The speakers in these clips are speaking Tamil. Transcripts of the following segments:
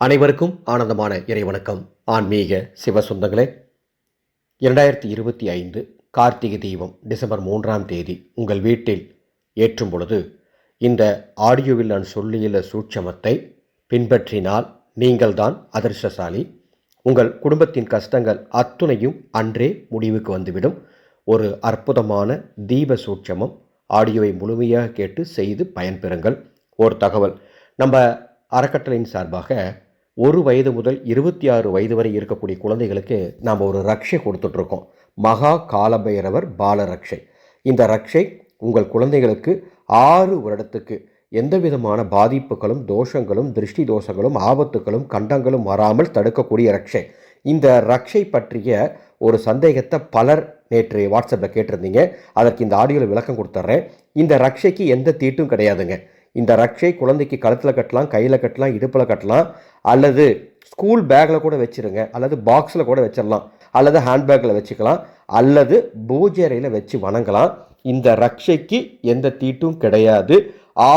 அனைவருக்கும் ஆனந்தமான இறைவணக்கம் ஆன்மீக சிவசுந்தங்களே இரண்டாயிரத்தி இருபத்தி ஐந்து கார்த்திகை தீபம் டிசம்பர் மூன்றாம் தேதி உங்கள் வீட்டில் ஏற்றும் பொழுது இந்த ஆடியோவில் நான் சொல்லியுள்ள சூட்சமத்தை பின்பற்றினால் நீங்கள்தான் அதிர்ஷ்டசாலி. உங்கள் குடும்பத்தின் கஷ்டங்கள் அத்துணையும் அன்றே முடிவுக்கு வந்துவிடும். ஒரு அற்புதமான தீப சூட்சமம். ஆடியோவை முழுமையாக கேட்டு செய்து பயன்பெறுங்கள் ஒரு தகவல். நம்ம அறக்கட்டளையின் சார்பாக ஒரு வயது முதல் இருபத்தி ஆறு வயது வரை இருக்கக்கூடிய குழந்தைகளுக்கு நாம் ஒரு ரக்ஷை கொடுத்துட்ருக்கோம். மகா காலபைரவர் பால ரக்ஷை. இந்த ரக்ஷை உங்கள் குழந்தைகளுக்கு ஆறு வருடத்துக்கு எந்த விதமான பாதிப்புகளும் தோஷங்களும் திருஷ்டி தோஷங்களும் ஆபத்துகளும் கண்டங்களும் வராமல் தடுக்கக்கூடிய ரக்ஷை. இந்த ரக்ஷை பற்றிய ஒரு சந்தேகத்தை பலர் நேற்று வாட்ஸ்அப்பில் கேட்டிருந்தீங்க. அதற்கு இந்த ஆடியோவில் விளக்கம் கொடுத்துட்றேன். இந்த ரக்ஷைக்கு எந்த தீட்டும் கிடையாதுங்க. இந்த ரக்ஷை குழந்தைக்கு கழுத்தில் கட்டலாம் கையில் கட்டலாம் இடுப்பில் கட்டலாம் அல்லது ஸ்கூல் பேக்கில் கூட வச்சுருங்க அல்லது பாக்ஸில் கூட வச்சிடலாம் அல்லது ஹேண்ட்பேக்கில் வச்சுக்கலாம் அல்லது பூஜை அறையில் வச்சு வணங்கலாம். இந்த ரக்ஷைக்கு எந்த தீட்டும் கிடையாது.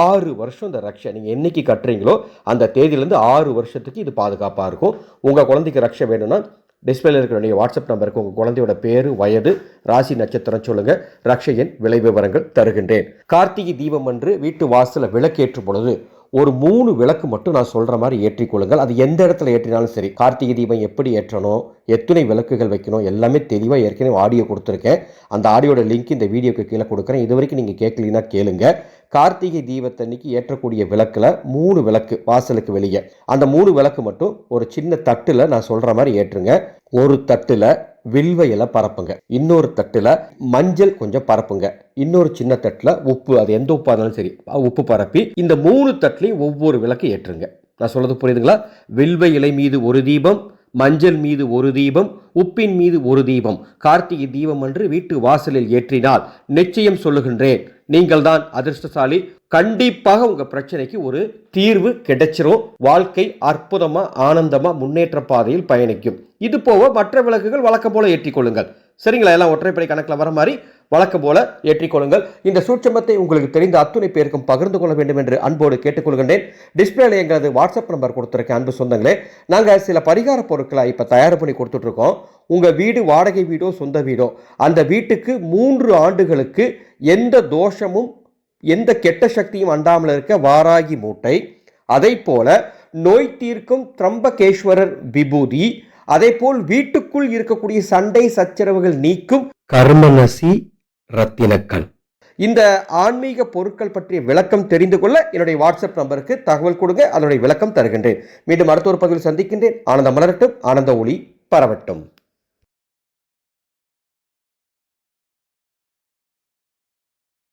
ஆறு வருஷம் இந்த ரக்ஷை நீங்கள் என்னைக்கு கட்டுறீங்களோ அந்த தேதியிலேருந்து ஆறு வருஷத்துக்கு இது பாதுகாப்பாக இருக்கும். உங்கள் குழந்தைக்கு ரக்ஷை வேணும்னா டிஸ்பிளேல இருக்கிற வாட்ஸ்அப் நம்பருக்கு உங்கள் குழந்தையோட பேர் வயது ராசி நட்சத்திரம் சொல்லுங்கள் ரக்ஷையின் விலை விவரங்கள் தருகின்றேன். கார்த்திகை தீபம் அன்று வீட்டு வாசலில் விளக்கேற்றும் பொழுது ஒரு மூணு விளக்கு மட்டும் நான் சொல்கிற மாதிரி ஏற்றிக்கொள்ளுங்கள் அது எந்த இடத்துல ஏற்றினாலும் சரி. கார்த்திகை தீபம் எப்படி ஏற்றணும் எத்தனை விளக்குகள் வைக்கணும் எல்லாமே தெளிவாக ஏற்கனவே ஆடியோ கொடுத்துருக்கேன். அந்த ஆடியோட லிங்க் இந்த வீடியோக்கு கீழே கொடுக்குறேன். இது வரைக்கும் நீங்கள் கேட்கலீன்னா கேளுங்க. கார்த்திகை தீபத்தன்னைக்கு ஏற்றக்கூடிய விளக்கில் மூணு விளக்கு வாசலுக்கு வெளியே. அந்த மூணு விளக்கு மட்டும் ஒரு சின்ன தட்டில் நான் சொல்கிற மாதிரி ஏற்றுங்க. ஒரு தட்டில் வில்வ இலை பரப்புங்க. இன்னொரு தட்டில் மஞ்சள் கொஞ்சம் பரப்புங்க. இன்னொரு சின்ன தட்டில் உப்பு அது எந்த உப்பாக இருந்தாலும் சரி உப்பு பரப்பி இந்த மூணு தட்டிலையும் ஒவ்வொரு விளக்கு ஏற்றுங்க. நான் சொல்கிறது புரியுதுங்களா? வில்வ இலை மீது ஒரு தீபம் மஞ்சள் மீது ஒரு தீபம் உப்பின் மீது ஒரு தீபம். கார்த்திகை தீபம் அன்று வீட்டு வாசலில் ஏற்றினால் நிச்சயம் சொல்லுகின்றேன் நீங்கள் தான் அதிர்ஷ்டசாலி. கண்டிப்பாக உங்க பிரச்சனைக்கு ஒரு தீர்வு கிடைச்சிரும். வாழ்க்கை அற்புதமா ஆனந்தமா முன்னேற்ற பாதையில் பயணிக்கும். இது போக மற்ற விளக்குகள் வழக்கம் போல ஏற்றிக்கொள்ளுங்கள் சரிங்களா? எல்லாம் ஒற்றைப்படை கணக்கில் வர மாதிரி வழக்கம் போல ஏற்றிக்கொள்ளுங்கள் இந்த சூட்சமத்தை உங்களுக்கு தெரிந்த அத்துணை பேருக்கும் பகிர்ந்து கொள்ள வேண்டும் என்று அன்போடு கேட்டுக்கொள்கின்றேன். டிஸ்பிளேல எங்களது வாட்ஸ்அப் நம்பர் கொடுத்துருக்கேன் அன்பு சொந்தங்களே நாங்கள் சில பரிகார பொருட்களை இப்போ தயார் பண்ணி கொடுத்துட்ருக்கோம். உங்கள் வீடு வாடகை வீடோ சொந்த வீடோ அந்த வீட்டுக்கு மூன்று ஆண்டுகளுக்கு எந்த தோஷமும் எந்த கெட்ட சக்தியும் அண்டாமல் இருக்க வாராகி மூட்டை அதை போல நோய் தீர்க்கும் திரம்பகேஸ்வரர் விபூதி அதே போல் வீட்டுக்குள் இருக்கக்கூடிய சண்டை சச்சரவுகள் நீக்கும் கர்மநசி ரத்தினக்கல் இந்த ஆன்மீக பொருட்கள் பற்றிய விளக்கம் தெரிந்து கொள்ள என்னுடைய வாட்ஸ்அப் நம்பருக்கு தகவல் கொடுங்க அதனுடைய விளக்கம் தருகின்றேன். மீண்டும் அடுத்த ஒரு பகுதியில் சந்திக்கின்றேன். ஆனந்த மலரட்டும் ஆனந்த ஒளி பரவட்டும்.